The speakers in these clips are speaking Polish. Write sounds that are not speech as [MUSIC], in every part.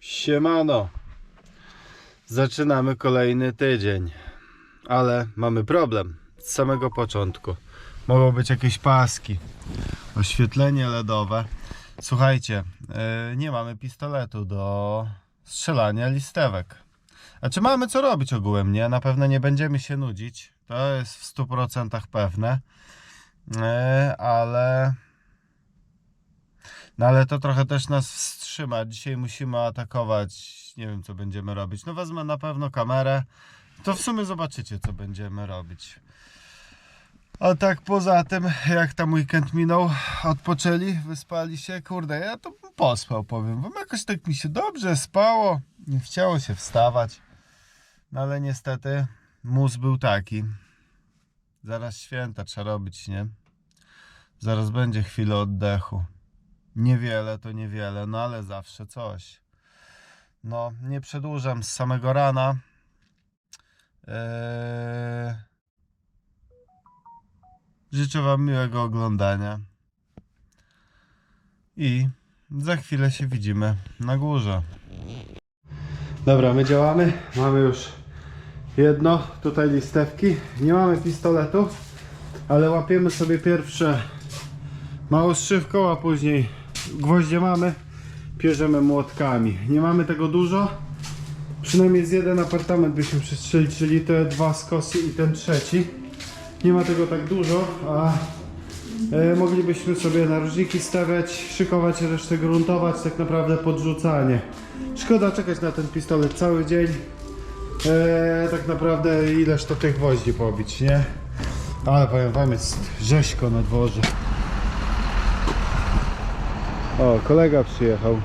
Siemano. Zaczynamy kolejny tydzień. Ale mamy problem z samego początku. Mogą być jakieś paski, oświetlenie LEDowe. Słuchajcie, yy, nie mamy pistoletu do strzelania listewek. A czy mamy co robić ogółem? Nie, na pewno nie będziemy się nudzić. To jest w 100% pewne. Yy, ale no ale to trochę też nas wstrzyma. Dzisiaj musimy atakować. Nie wiem, co będziemy robić. No wezmę na pewno kamerę. To w sumie zobaczycie, co będziemy robić. A tak poza tym, jak tam weekend minął, odpoczęli, wyspali się. Kurde, ja to pospał, powiem wam. Jakoś tak mi się dobrze spało. Nie chciało się wstawać. No ale niestety mus był taki. Zaraz święta trzeba robić, nie? Zaraz będzie chwilę oddechu. Niewiele to niewiele, no ale zawsze coś. No, nie przedłużam z samego rana. Eee... Życzę Wam miłego oglądania. I za chwilę się widzimy na górze. Dobra, my działamy. Mamy już jedno, tutaj listewki. Nie mamy pistoletu, ale łapiemy sobie pierwsze małą strzywką, a później gwoździe mamy, pierzemy młotkami. Nie mamy tego dużo. Przynajmniej z jeden apartament byśmy przestrzeli, czyli te dwa skosy i ten trzeci. Nie ma tego tak dużo, a e, moglibyśmy sobie narożniki stawiać, szykować resztę gruntować, tak naprawdę podrzucanie. Szkoda czekać na ten pistolet cały dzień. E, tak naprawdę ileż to tych gwoździ pobić, nie? Ale powiem wam, jest rzeźko na dworze. O, kolega przyjechał.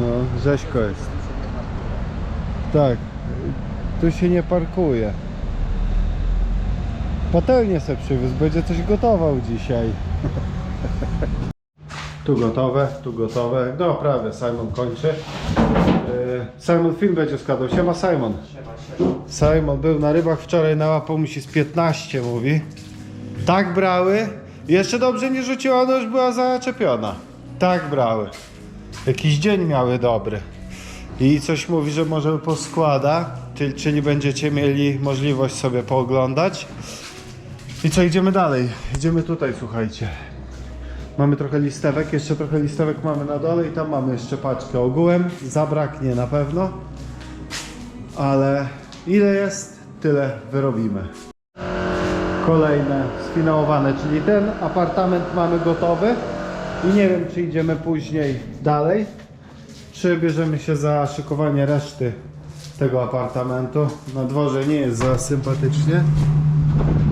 No, rzeźko jest. Tak, tu się nie parkuje. Patelnię se przywiózł, będzie coś gotował dzisiaj. [LAUGHS] Tu gotowe, tu gotowe. No prawie, Simon kończy. Yy, Simon film będzie składał. Siema Simon. Simon był na rybach wczoraj, nałapał mu się z 15 mówi. Tak brały. Jeszcze dobrze nie rzuciła, ona już była zaczepiona. Tak brały. Jakiś dzień miały dobry. I coś mówi, że może poskłada, czyli, czyli będziecie mieli możliwość sobie pooglądać. I co, idziemy dalej. Idziemy tutaj, słuchajcie. Mamy trochę listewek, jeszcze trochę listewek mamy na dole i tam mamy jeszcze paczkę ogółem. Zabraknie na pewno. Ale ile jest, tyle wyrobimy kolejne sfinałowane, czyli ten apartament mamy gotowy i nie wiem czy idziemy później dalej, czy bierzemy się za szykowanie reszty tego apartamentu. Na dworze nie jest za sympatycznie.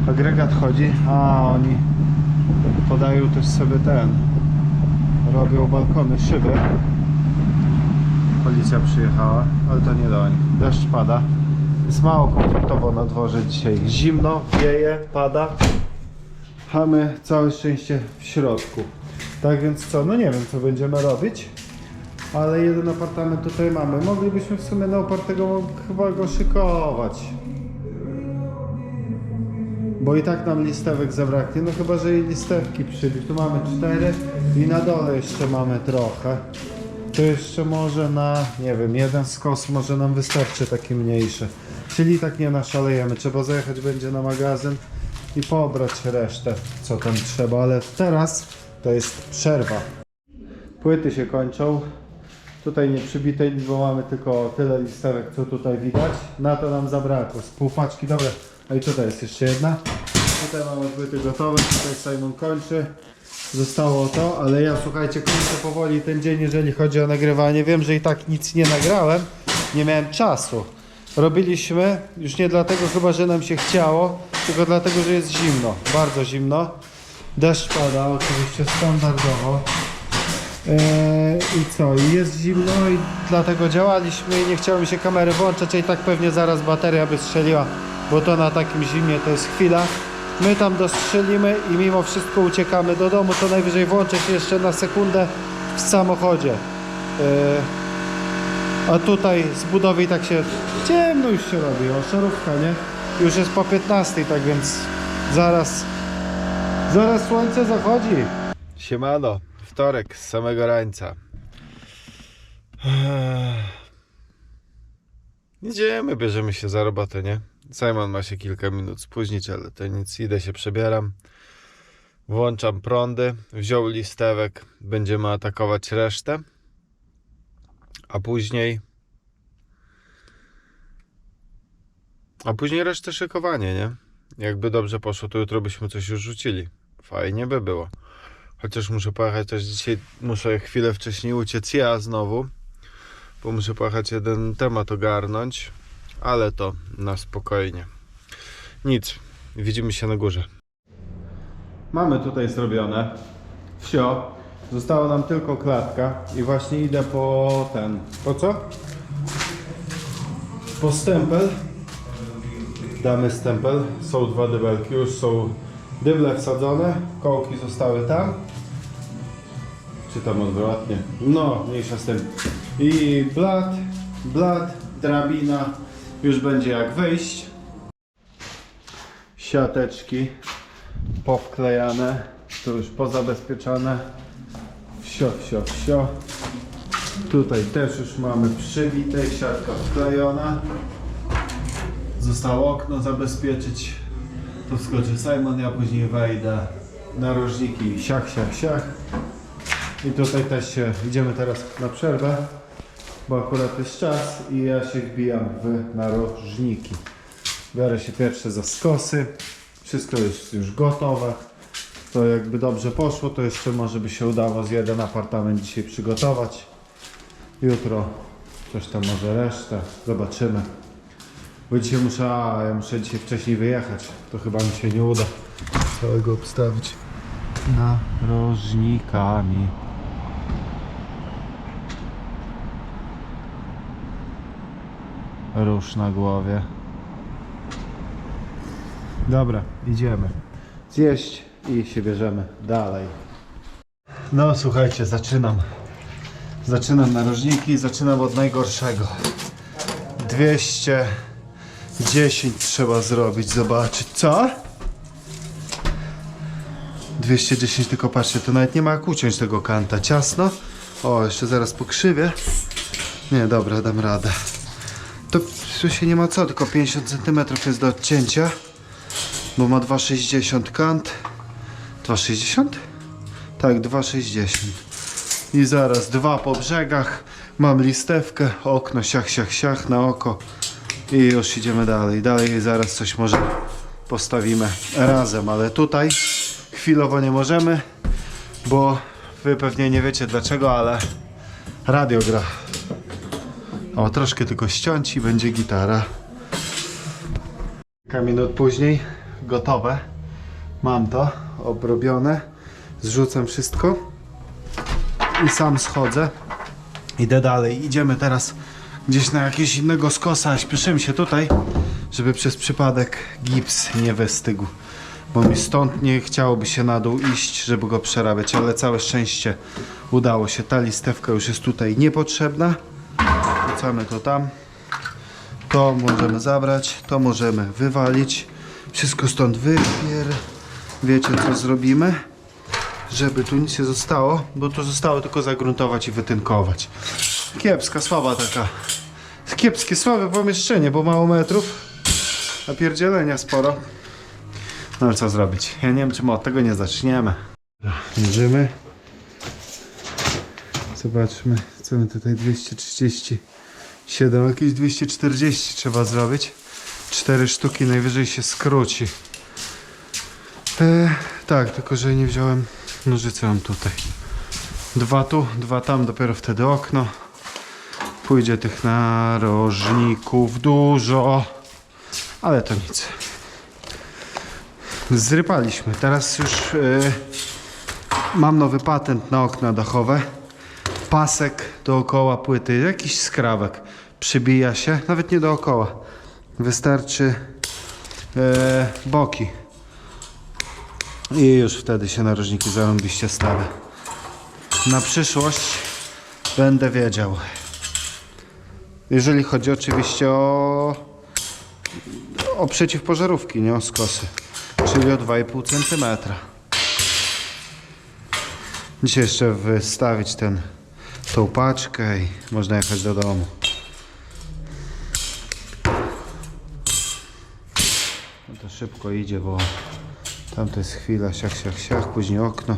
Agregat chodzi, a oni podają też sobie ten, robią balkony, szyby. Policja przyjechała, ale to nie do oni. Deszcz pada. Jest mało komfortowo na dworze dzisiaj. Zimno, wieje, pada. Mamy całe szczęście w środku. Tak więc co, no nie wiem co będziemy robić. Ale jeden apartament tutaj mamy. Moglibyśmy w sumie na opartego chyba go szykować. Bo i tak nam listewek zabraknie. No chyba, że i listewki przybyć. Tu mamy cztery i na dole jeszcze mamy trochę. To jeszcze może na, nie wiem, jeden skos może nam wystarczy taki mniejszy. Czyli tak nie naszalejemy. Trzeba zajechać będzie na magazyn i pobrać resztę, co tam trzeba. Ale teraz to jest przerwa. Płyty się kończą. Tutaj nie przybite nic, bo mamy tylko tyle listewek, co tutaj widać. Na to nam zabrakło. Z pół paczki, dobra. A i tutaj jest jeszcze jedna. Tutaj mamy płyty gotowe, tutaj Simon kończy. Zostało to, ale ja słuchajcie, kończę powoli ten dzień, jeżeli chodzi o nagrywanie. Wiem, że i tak nic nie nagrałem, nie miałem czasu. Robiliśmy już nie dlatego chyba, że nam się chciało, tylko dlatego, że jest zimno, bardzo zimno. Deszcz pada, oczywiście standardowo. Eee, I co? Jest zimno i dlatego działaliśmy i nie chciało mi się kamery włączać, a i tak pewnie zaraz bateria by strzeliła, bo to na takim zimie to jest chwila. My tam dostrzelimy i mimo wszystko uciekamy do domu, to najwyżej włączę się jeszcze na sekundę w samochodzie. Eee, a tutaj z budowy i tak się ciemno już się robi, o szarówka, nie? już jest po 15, tak więc zaraz, zaraz słońce zachodzi. Siemano, wtorek z samego rańca. Idziemy, bierzemy się za robotę, nie? Simon ma się kilka minut spóźnić, ale to nic, idę się przebieram. Włączam prądy, wziął listewek, będziemy atakować resztę. A później. A później resztę szykowanie, nie? Jakby dobrze poszło, to jutro byśmy coś już rzucili. Fajnie by było. Chociaż muszę pojechać też dzisiaj, muszę chwilę wcześniej uciec ja znowu, bo muszę pojechać jeden temat ogarnąć, ale to na spokojnie. Nic, widzimy się na górze. Mamy tutaj zrobione wsio. Została nam tylko klatka i właśnie idę po ten. Po co? Po stempel. Damy stempel. Są dwa dybelki, już są dyble wsadzone. Kołki zostały tam. Czy tam odwrotnie? No, mniejsza z tym. I blat, blat, drabina. Już będzie jak wyjść. Siateczki powklejane, tu już pozabezpieczone. Wsio, wsio, wsio. Tutaj też już mamy przybite, siatka wklejona. Zostało okno zabezpieczyć. Tu wskoczy Simon, ja później wejdę. Narożniki siach, siach, siach. I tutaj też idziemy teraz na przerwę, bo akurat jest czas i ja się wbijam w narożniki. Biorę się pierwsze za skosy. Wszystko jest już gotowe. To jakby dobrze poszło, to jeszcze może by się udało z jeden apartament dzisiaj przygotować. Jutro coś tam może resztę. Zobaczymy. Bo dzisiaj muszę, a ja muszę dzisiaj wcześniej wyjechać. To chyba mi się nie uda całego obstawić narożnikami. Róż na głowie. Dobra, idziemy. Zjeść i się bierzemy dalej. No słuchajcie, zaczynam. Zaczynam narożniki, zaczynam od najgorszego. 210 trzeba zrobić, zobaczyć. Co? 210 tylko patrzcie, to nawet nie ma jak uciąć tego kanta. Ciasno. O, jeszcze zaraz pokrzywię. Nie, dobra, dam radę. To tu się nie ma co, tylko 50 cm jest do odcięcia. Bo ma 2,60 kant. 2,60? Tak, 2,60. I zaraz dwa po brzegach. Mam listewkę, okno, siach, siach, siach na oko. I już idziemy dalej. Dalej zaraz coś może postawimy razem, ale tutaj chwilowo nie możemy, bo wy pewnie nie wiecie dlaczego, ale radio gra. O, troszkę tylko ściąć i będzie gitara. Kilka minut później gotowe. Mam to obrobione. Zrzucam wszystko i sam schodzę. Idę dalej. Idziemy teraz gdzieś na jakiegoś innego skosa. Śpieszymy się tutaj, żeby przez przypadek gips nie wystygł. Bo mi stąd nie chciałoby się na dół iść, żeby go przerabiać, ale całe szczęście udało się. Ta listewka już jest tutaj niepotrzebna. Wrzucamy to tam. To możemy zabrać, to możemy wywalić. Wszystko stąd wypier. Wiecie co zrobimy? Żeby tu nic nie zostało, bo tu zostało tylko zagruntować i wytynkować. Kiepska, słaba taka. Kiepskie, słabe pomieszczenie, bo mało metrów, a pierdzielenia sporo. No ale co zrobić? Ja nie wiem, czy my od tego nie zaczniemy. Mierzymy. Zobaczmy, co my tutaj 237, jakieś 240 trzeba zrobić. Cztery sztuki najwyżej się skróci. E, tak, tylko że nie wziąłem nożyce mam tutaj. Dwa tu, dwa tam, dopiero wtedy okno. Pójdzie tych narożników dużo, ale to nic. Zrypaliśmy. Teraz już e, mam nowy patent na okna dachowe. Pasek dookoła płyty, jakiś skrawek przybija się, nawet nie dookoła. Wystarczy e, boki. I już wtedy się narożniki zarąbiście stawia. Na przyszłość będę wiedział. Jeżeli chodzi oczywiście o, o przeciwpożarówki, nie o skosy. Czyli o 2,5 cm. Dzisiaj jeszcze wystawić ten, tą paczkę i można jechać do domu. No to szybko idzie, bo tam to jest chwila, siach, siach, siach, później okno.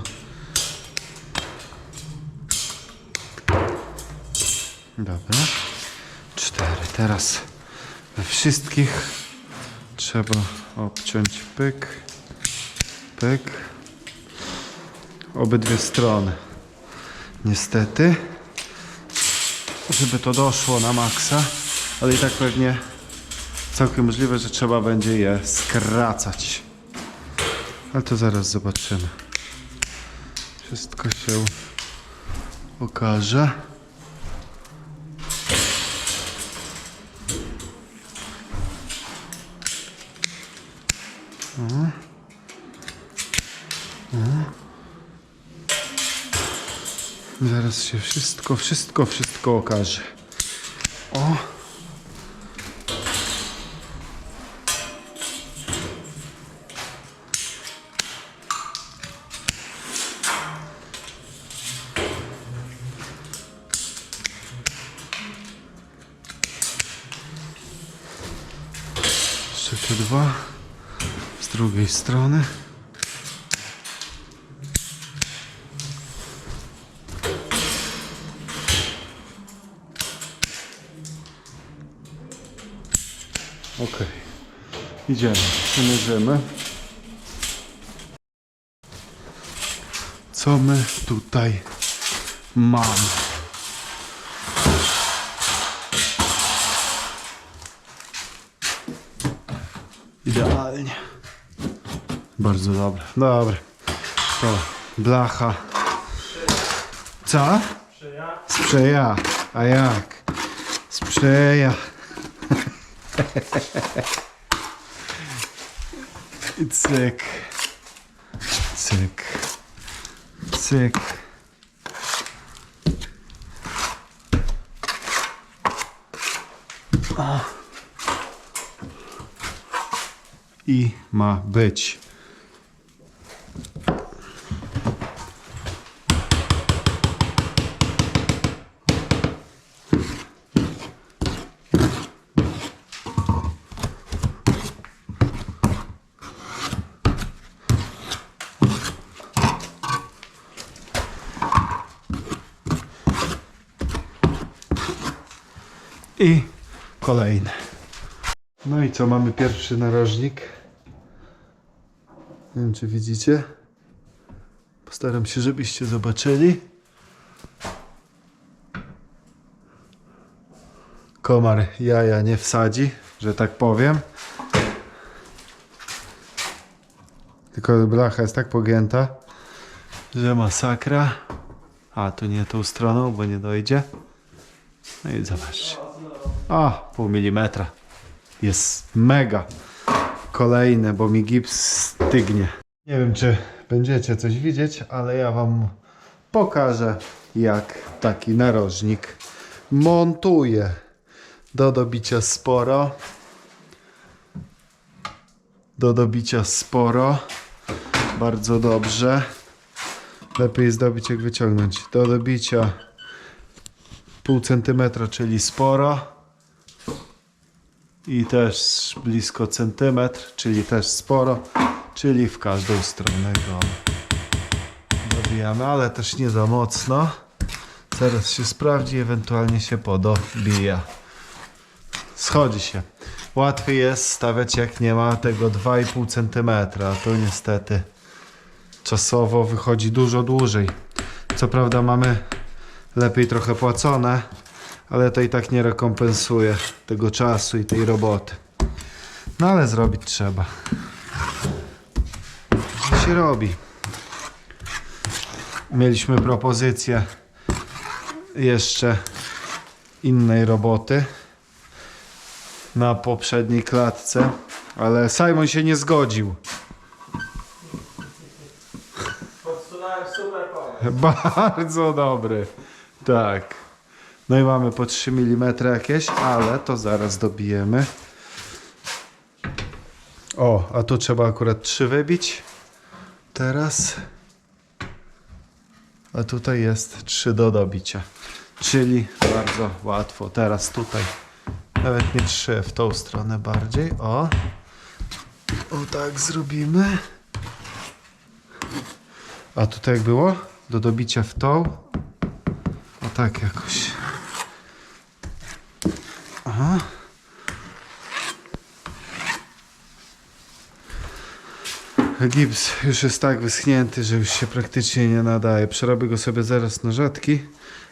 Dobra. Cztery. Teraz we wszystkich trzeba obciąć pyk, pyk. Obydwie strony. Niestety. Żeby to doszło na maksa, ale i tak pewnie całkiem możliwe, że trzeba będzie je skracać. Ale to zaraz zobaczymy. Wszystko się okaże. Zaraz się wszystko, wszystko, wszystko okaże. O! Jeszcze dwa z drugiej strony. Okej. Idziemy, przymierzymy. Co my tutaj mamy? Bardzo dobre. Dobre. To blacha. Co? Sprzyja. A jak? Sprzyja. [LAUGHS] I cyk. Cyk. Cyk. I ma być. I kolejny. No i co, mamy pierwszy narożnik. Nie wiem, czy widzicie. Postaram się, żebyście zobaczyli. Komar jaja nie wsadzi, że tak powiem. Tylko blacha jest tak pogięta, że masakra. A, tu nie tą stroną, bo nie dojdzie. No i zobaczcie. A, pół milimetra. Jest mega. Kolejne, bo mi gips stygnie. Nie wiem, czy będziecie coś widzieć, ale ja wam pokażę, jak taki narożnik montuje. Do dobicia sporo. Do dobicia sporo. Bardzo dobrze. Lepiej zdobić jak wyciągnąć. Do dobicia pół centymetra, czyli sporo. I też blisko centymetr, czyli też sporo, czyli w każdą stronę go dobijamy, ale też nie za mocno. Zaraz się sprawdzi, ewentualnie się podobija. Schodzi się. Łatwiej jest stawiać jak nie ma tego 2,5 cm. Tu niestety czasowo wychodzi dużo dłużej. Co prawda mamy lepiej trochę płacone, ale to i tak nie rekompensuje tego czasu i tej roboty. No ale zrobić trzeba. Co się robi? Mieliśmy propozycję jeszcze innej roboty na poprzedniej klatce, ale Simon się nie zgodził. Podsunąłem super pomysł. [LAUGHS] Bardzo dobry. Tak. No i mamy po 3 mm jakieś, ale to zaraz dobijemy. O, a tu trzeba akurat trzy wybić. Teraz. A tutaj jest trzy do dobicia. Czyli bardzo łatwo. Teraz tutaj. Nawet nie trzy, w tą stronę bardziej. O. O tak zrobimy. A tutaj jak było? Do dobicia w tą. O tak jakoś. Aha. Gips już jest tak wyschnięty, że już się praktycznie nie nadaje. Przerobię go sobie zaraz na rzadki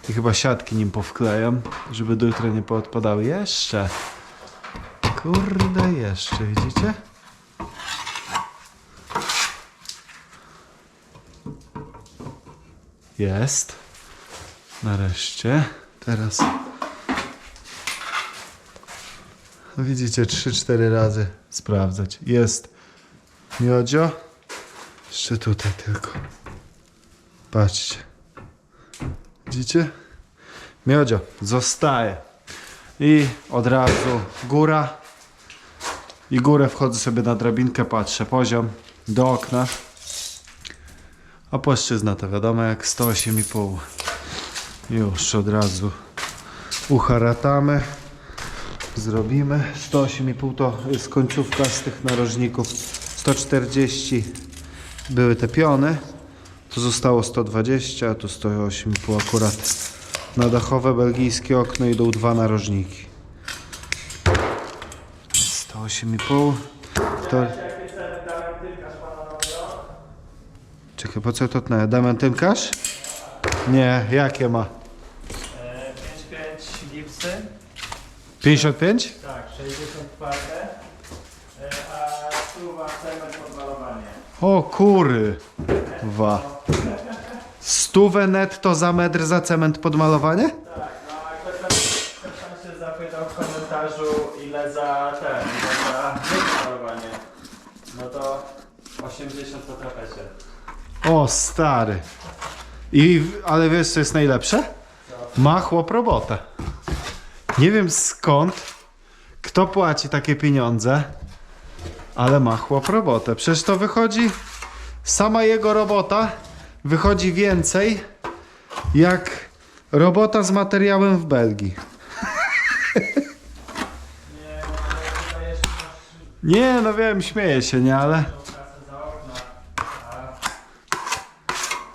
i chyba siatki nim powklejam, żeby do jutra nie poodpadały. Jeszcze. Kurde, jeszcze, widzicie? Jest. Nareszcie. Teraz. No Widzicie, 3-4 razy sprawdzać. Jest miodzio. Jeszcze tutaj tylko. Patrzcie. Widzicie? Miodzio zostaje. I od razu góra. I górę wchodzę sobie na drabinkę, patrzę poziom do okna. A płaszczyzna to wiadomo jak 108,5. Już od razu uharatamy. Zrobimy. 108,5 to jest końcówka z tych narożników. 140 były te piony. Tu zostało 120, a tu 108,5 akurat. Na dachowe belgijskie okno idą dwa narożniki. 108,5 to... Czekaj, po co to tnę? Damian Tymkarz? Nie, jakie ma? 5-5 gipsy. 55? Tak, 64. E, A stuwa cement pod malowanie. O kury. Dwa. Stówę netto za metr za cement pod malowanie? Tak, no a ktoś tam, ktoś tam się zapytał w komentarzu ile za ten, ile za malowanie. No to 80 po trapecie. O stary. I, ale wiesz co jest najlepsze? Ma chłop robotę. Nie wiem skąd, kto płaci takie pieniądze, ale ma chłop robotę. Przecież to wychodzi, sama jego robota wychodzi więcej jak robota z materiałem w Belgii. [LAUGHS] Nie, no wiem, śmieję się, nie, ale... tą kasę za okna. A...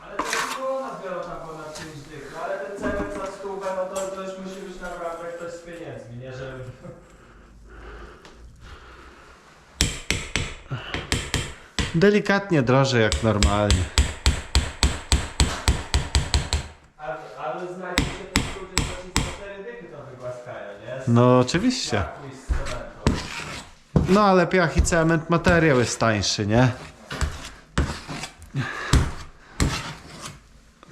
Ale to już było na zbiorą tam ponad 5 dych. No ale ten cement za stówę, no to, to już musi być naprawdę ktoś z pieniędzmi, nie? Że... Delikatnie drożej jak normalnie. Ale, ale znajdzie się też ludzie, co ci 4 dychy to wygłaskają, nie? No oczywiście. No ale piach i cement, materiał jest tańszy, nie?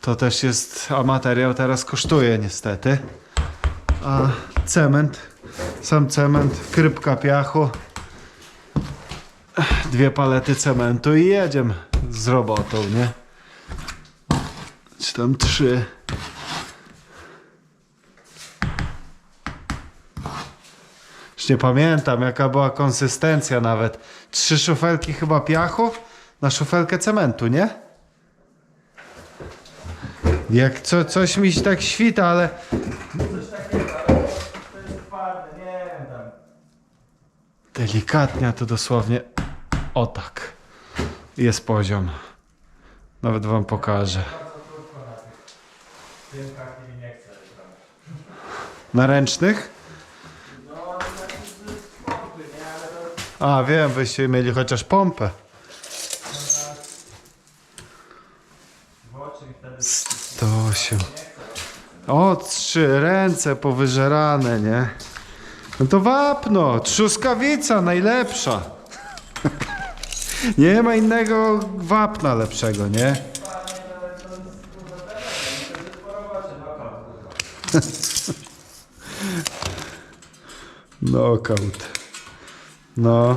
To też jest, a materiał teraz kosztuje niestety. A cement, sam cement, krypka piachu, dwie palety cementu i jedziemy z robotą, nie? Czy tam trzy. Już nie pamiętam jaka była konsystencja nawet. Trzy szufelki chyba piachu na szufelkę cementu, nie? Jak co, coś mi się tak świta, ale Coś to jest twarde, nie wiem delikatnie to dosłownie o tak. Jest poziom. Nawet wam pokażę. Na ręcznych? A wiem, wyście mieli chociaż pompę. wtedy... 108. O, trzy ręce powyżerane, nie? No to wapno, trzuskawica najlepsza. Nie ma innego wapna lepszego, nie? [LAUGHS] Knockout. No,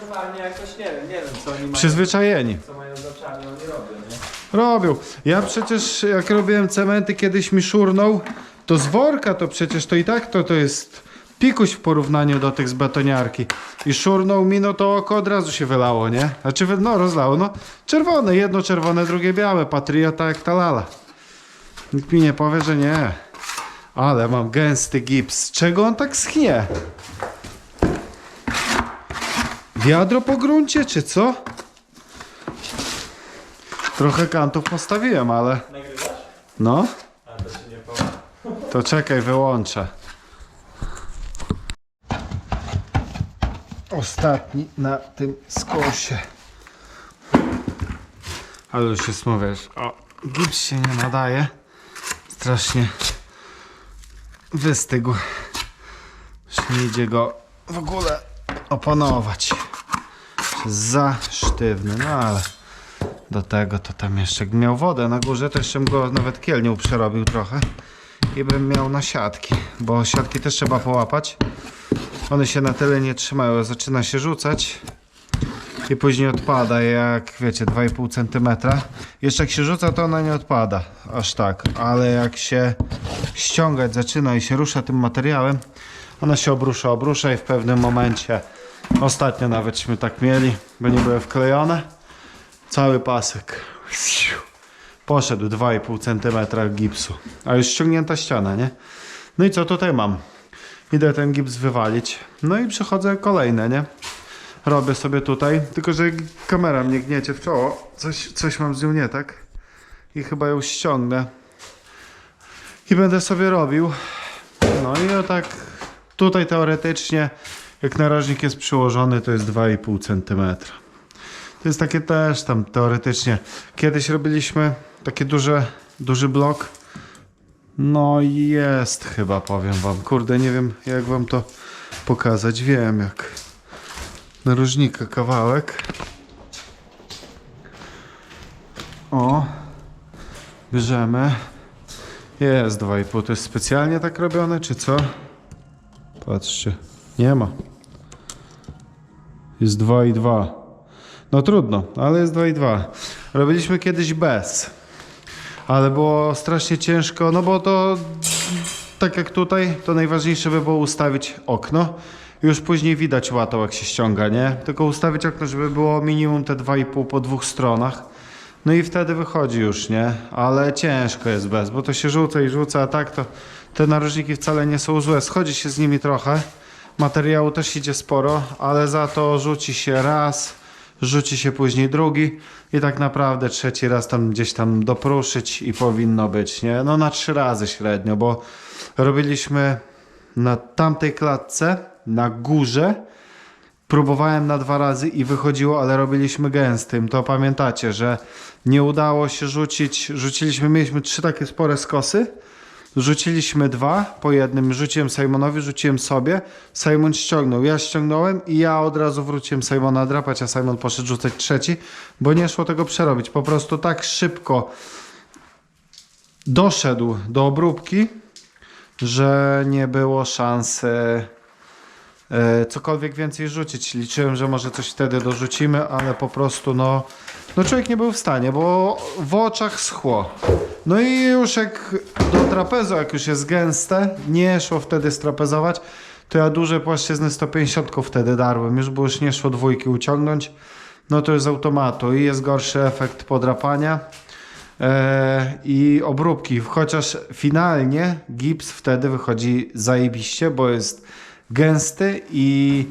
Normalnie jakoś nie wiem, nie wiem co oni mają, przyzwyczajeni. co mają z oczami, oni robią, nie? Robią. Ja przecież jak robiłem cementy, kiedyś mi szurnął, to z worka to przecież to i tak to, to jest pikuś w porównaniu do tych z betoniarki. I szurnął mi, no to oko od razu się wylało, nie? Znaczy, no rozlało, no. Czerwone, jedno czerwone, drugie białe. Patriota jak ta lala. Nikt mi nie powie, że nie. Ale mam gęsty gips. Czego on tak schnie? Wiadro po gruncie, czy co? Trochę kantów postawiłem, ale... Nagrywasz? No, A to się nie powie. to czekaj, wyłączę. Ostatni na tym skosie. Ale już jest, mówisz, o, gips się nie nadaje. Strasznie wystygł. Już nie idzie go w ogóle opanować. Za sztywny, no ale do tego to tam jeszcze miał wodę na górze, to jeszcze bym go nawet kielnią przerobił trochę i bym miał na siatki, bo siatki też trzeba połapać. One się na tyle nie trzymają, zaczyna się rzucać i później odpada jak wiecie 2,5 cm. Jeszcze jak się rzuca to ona nie odpada aż tak, ale jak się ściągać zaczyna i się rusza tym materiałem, ona się obrusza, obrusza i w pewnym momencie ostatnio nawetśmy tak mieli, bo nie były wklejone cały pasek poszedł 2,5 cm gipsu, a już ściągnięta ściana, nie? No i co tutaj mam? Idę ten gips wywalić, no i przechodzę kolejne, nie? Robię sobie tutaj, tylko że kamera mnie gniecie w czoło, coś, coś mam z nią nie tak i chyba ją ściągnę i będę sobie robił. No i o tak tutaj teoretycznie, jak narożnik jest przyłożony, to jest 2,5 cm. To jest takie też tam teoretycznie. Kiedyś robiliśmy takie duże, duży blok. No jest chyba, powiem wam. Kurde, nie wiem jak wam to pokazać. Wiem jak. Narożnika kawałek. O. Bierzemy. Jest 2,5. To jest specjalnie tak robione, czy co? Patrzcie. Nie ma. Jest 2,2. No trudno, ale jest 2,2. Robiliśmy kiedyś bez. Ale było strasznie ciężko, no bo to tak jak tutaj, to najważniejsze by było ustawić okno. Już później widać łatą jak się ściąga, nie? Tylko ustawić okno, żeby było minimum te 2,5 po dwóch stronach. No i wtedy wychodzi już, nie? Ale ciężko jest bez, bo to się rzuca i rzuca, a tak to te narożniki wcale nie są złe. Schodzi się z nimi trochę. Materiału też idzie sporo, ale za to rzuci się raz, rzuci się później drugi i tak naprawdę trzeci raz tam gdzieś tam dopruszyć i powinno być, nie? No na trzy razy średnio, bo robiliśmy na tamtej klatce, na górze, próbowałem na dwa razy i wychodziło, ale robiliśmy gęstym. To pamiętacie, że nie udało się rzucić, rzuciliśmy, mieliśmy trzy takie spore skosy, Rzuciliśmy dwa po jednym, rzuciłem Simonowi, rzuciłem sobie. Simon ściągnął, ja ściągnąłem i ja od razu wróciłem Simona drapać, a Simon poszedł rzucać trzeci, bo nie szło tego przerobić. Po prostu tak szybko doszedł do obróbki, że nie było szansy e, cokolwiek więcej rzucić. Liczyłem, że może coś wtedy dorzucimy, ale po prostu no, no człowiek nie był w stanie, bo w oczach schło. No i już jak do trapezu, jak już jest gęste, nie szło wtedy strapezować, to ja duże płaszczyzny 150 wtedy darłem, już bo już nie szło dwójki uciągnąć, no to już z automatu. I jest gorszy efekt podrapania e, i obróbki, chociaż finalnie gips wtedy wychodzi zajebiście, bo jest gęsty i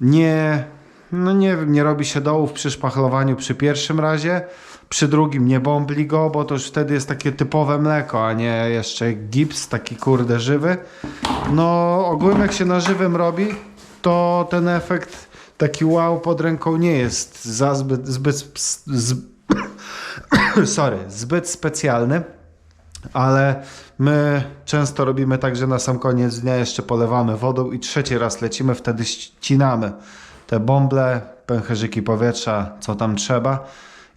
nie, no nie wiem, nie robi się dołów przy szpachlowaniu przy pierwszym razie, przy drugim nie bombli go, bo to już wtedy jest takie typowe mleko, a nie jeszcze gips, taki kurde żywy. No ogólnie jak się na żywym robi, to ten efekt taki wow pod ręką nie jest za zbyt, zbyt, zbyt [COUGHS] sorry, zbyt specjalny. Ale my często robimy tak, że na sam koniec dnia jeszcze polewamy wodą i trzeci raz lecimy, wtedy ścinamy te bąble, pęcherzyki powietrza, co tam trzeba.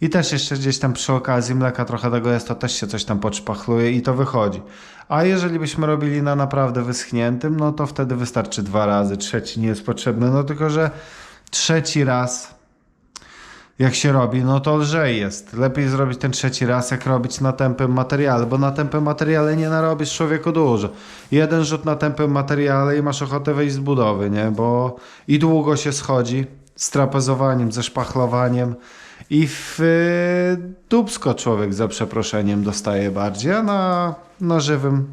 I też jeszcze gdzieś tam przy okazji mleka trochę tego jest, to też się coś tam podszpachluje i to wychodzi. A jeżeli byśmy robili na naprawdę wyschniętym, no to wtedy wystarczy dwa razy, trzeci nie jest potrzebny. No tylko, że trzeci raz jak się robi, no to lżej jest. Lepiej zrobić ten trzeci raz, jak robić na tępym materiale, bo na tępym materiale nie narobisz człowieku dużo. Jeden rzut na tępym materiale i masz ochotę wejść z budowy, nie? Bo i długo się schodzi z trapezowaniem, ze szpachlowaniem i w y, dubsko człowiek za przeproszeniem dostaje bardziej, a na, na żywym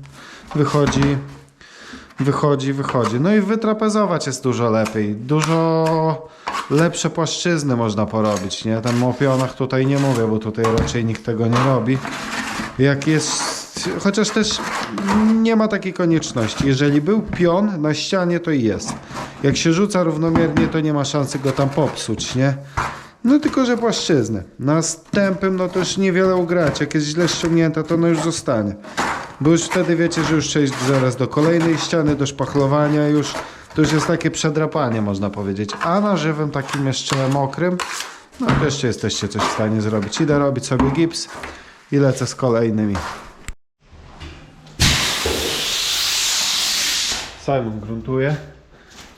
wychodzi wychodzi, wychodzi. No i wytrapezować jest dużo lepiej. Dużo lepsze płaszczyzny można porobić, nie? Tam o pionach tutaj nie mówię, bo tutaj raczej nikt tego nie robi. Jak jest... Chociaż też nie ma takiej konieczności. Jeżeli był pion na ścianie, to jest. Jak się rzuca równomiernie, to nie ma szansy go tam popsuć, nie? No tylko, że płaszczyzny. Na stępym, no to już niewiele ugrać. Jak jest źle ściągnięte, to no już zostanie. Bo już wtedy wiecie, że już przejść zaraz do kolejnej ściany, do szpachlowania już. To już jest takie przedrapanie, można powiedzieć. A na żywym, takim jeszcze mokrym, no jeszcze jesteście coś w stanie zrobić. Idę robić sobie gips i lecę z kolejnymi. Simon gruntuje.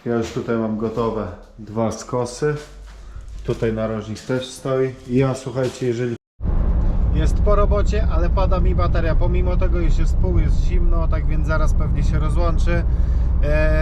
Ja już tutaj mam gotowe dwa skosy. Tutaj narożnik też stoi. I ja słuchajcie, jeżeli jest po robocie, ale pada mi bateria. Pomimo tego, iż jest pół, jest zimno, tak więc zaraz pewnie się rozłączy. Eee,